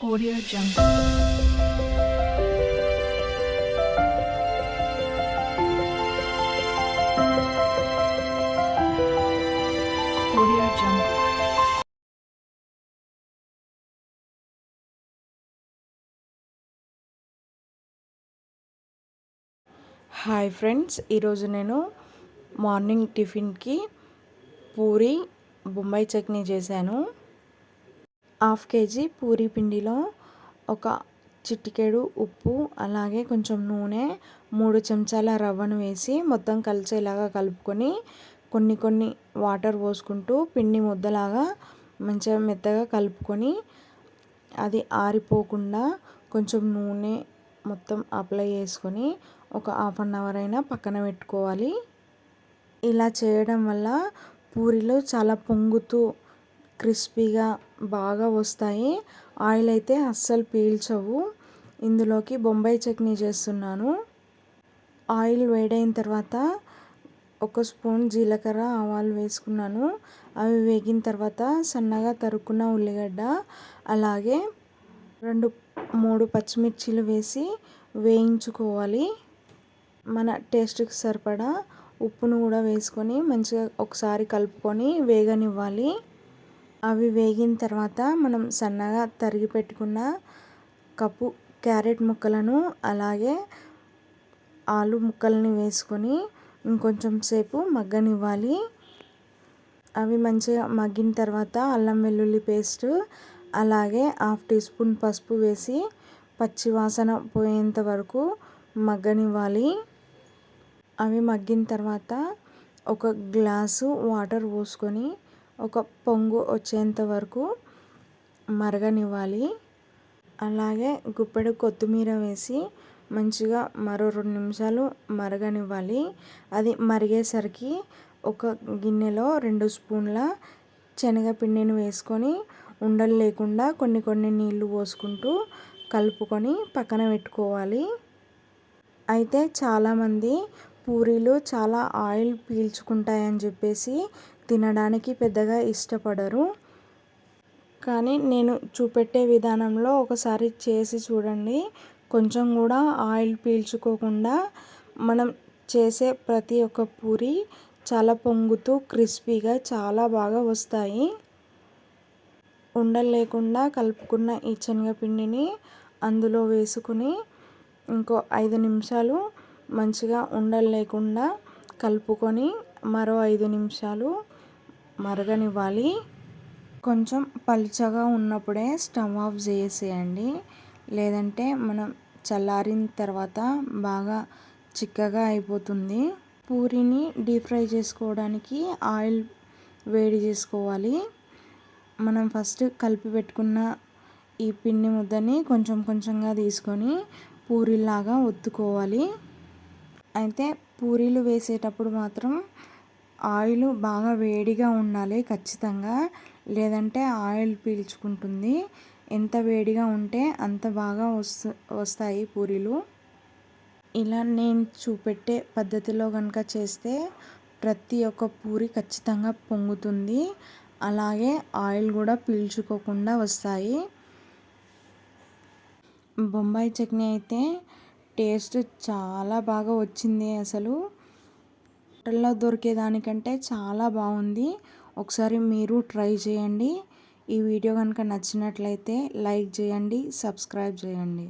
Audio Jungle. Hi friends ఈరోజు నేను morning టిఫిన్కి పూరి బొంబాయి చట్నీ చేశాను హాఫ్ కేజీ పూరి పిండిలో ఒక చిటికెడు ఉప్పు అలాగే కొంచెం నూనె మూడు చెంచాల రవ్వను వేసి మొత్తం కలిసేలాగా కలుపుకొని కొన్ని కొన్ని వాటర్ పోసుకుంటూ పిండి ముద్దలాగా మంచిగా మెత్తగా కలుపుకొని అది ఆరిపోకుండా కొంచెం నూనె మొత్తం అప్లై చేసుకొని ఒక హాఫ్ అన్ అవర్ అయినా పక్కన పెట్టుకోవాలి. ఇలా చేయడం వల్ల పూరిలో చాలా పొంగుతూ క్రిస్పీగా బాగా వస్తాయి. ఆయిల్ అయితే అస్సలు పీల్చవు. ఇందులోకి బొంబాయి చట్నీ చేస్తున్నాను. ఆయిల్ వేడైన తర్వాత ఒక స్పూన్ జీలకర్ర ఆవాలు వేసుకున్నాను. అవి వేగిన తర్వాత సన్నగా తరుక్కున్న ఉల్లిగడ్డ అలాగే రెండు మూడు పచ్చిమిర్చీలు వేసి వేయించుకోవాలి. మన టేస్ట్కి సరిపడా ఉప్పును కూడా వేసుకొని మంచిగా ఒకసారి కలుపుకొని వేగనివ్వాలి. అవి వేగిన తర్వాత మనం సన్నగా తరిగి పెట్టుకున్న కప్పు క్యారెట్ ముక్కలను అలాగే ఆలు ముక్కల్ని వేసుకొని ఇంకొంచెం సేపు మగ్గనివ్వాలి. అవి మంచిగా మగ్గిన తర్వాత అల్లం వెల్లుల్లి పేస్ట్ అలాగే హాఫ్ టీ స్పూన్ పసుపు వేసి పచ్చివాసన పోయేంత వరకు మగ్గనివ్వాలి. అవి మగ్గిన తర్వాత ఒక గ్లాసు వాటర్ పోసుకొని ఒక పొంగు వచ్చేంత వరకు మరగనివ్వాలి. అలాగే గుప్పెడు కొత్తిమీర వేసి మంచిగా మరో రెండు నిమిషాలు మరగనివ్వాలి. అది మరిగేసరికి ఒక గిన్నెలో రెండు స్పూన్ల శనగపిండిని వేసుకొని ఉండలు లేకుండా కొన్ని కొన్ని నీళ్ళు పోసుకుంటూ కలుపుకొని పక్కన పెట్టుకోవాలి. అయితే చాలామంది పూరీలు చాలా ఆయిల్ పీల్చుకుంటాయని చెప్పేసి తినడానికి పెద్దగా ఇష్టపడరు. కానీ నేను చూపెట్టే విధానంలో ఒకసారి చేసి చూడండి. కొంచెం కూడా ఆయిల్ పీల్చుకోకుండా మనం చేసే ప్రతి ఒక్క పూరి చాలా పొంగుతూ క్రిస్పీగా చాలా బాగా వస్తాయి. ఉండలు లేకుండా కలుపుకున్న ఈ శనగపిండిని అందులో వేసుకుని ఇంకో ఐదు నిమిషాలు మంచిగా ఉండలు లేకుండా కలుపుకొని మరో ఐదు నిమిషాలు మరగనివ్వాలి. కొంచెం పలుచగా ఉన్నప్పుడే స్టవ్ ఆఫ్ చేసేయండి. లేదంటే మనం చల్లారిన తర్వాత బాగా చిక్కగా అయిపోతుంది. పూరిని డీప్ ఫ్రై చేసుకోవడానికి ఆయిల్ వేడి చేసుకోవాలి. మనం ఫస్ట్ కలిపి పెట్టుకున్న ఈ పిండి ముద్దని కొంచెం కొంచెంగా తీసుకొని పూరిలాగా ఒత్తుకోవాలి. అయితే పూరీలు వేసేటప్పుడు మాత్రం ఆయిల్ బాగా వేడిగా ఉండాలి ఖచ్చితంగా. లేదంటే ఆయిల్ పీల్చుకుంటుంది. ఎంత వేడిగా ఉంటే అంత బాగా వస్తు వస్తాయి పూరీలు. ఇలా నేను చూపెట్టే పద్ధతిలో కనుక చేస్తే ప్రతి ఒక్క పూరి ఖచ్చితంగా పొంగుతుంది. అలాగే ఆయిల్ కూడా పీల్చుకోకుండా వస్తాయి. బొంబాయి చట్నీ అయితే టేస్ట్ చాలా బాగా వచ్చింది అసలు. హోటల్లో దొరికే దానికంటే చాలా బాగుంది. ఒకసారి మీరు ట్రై చేయండి. ఈ వీడియో కనుక నచ్చినట్లయితే లైక్ చేయండి సబ్స్క్రైబ్ చేయండి.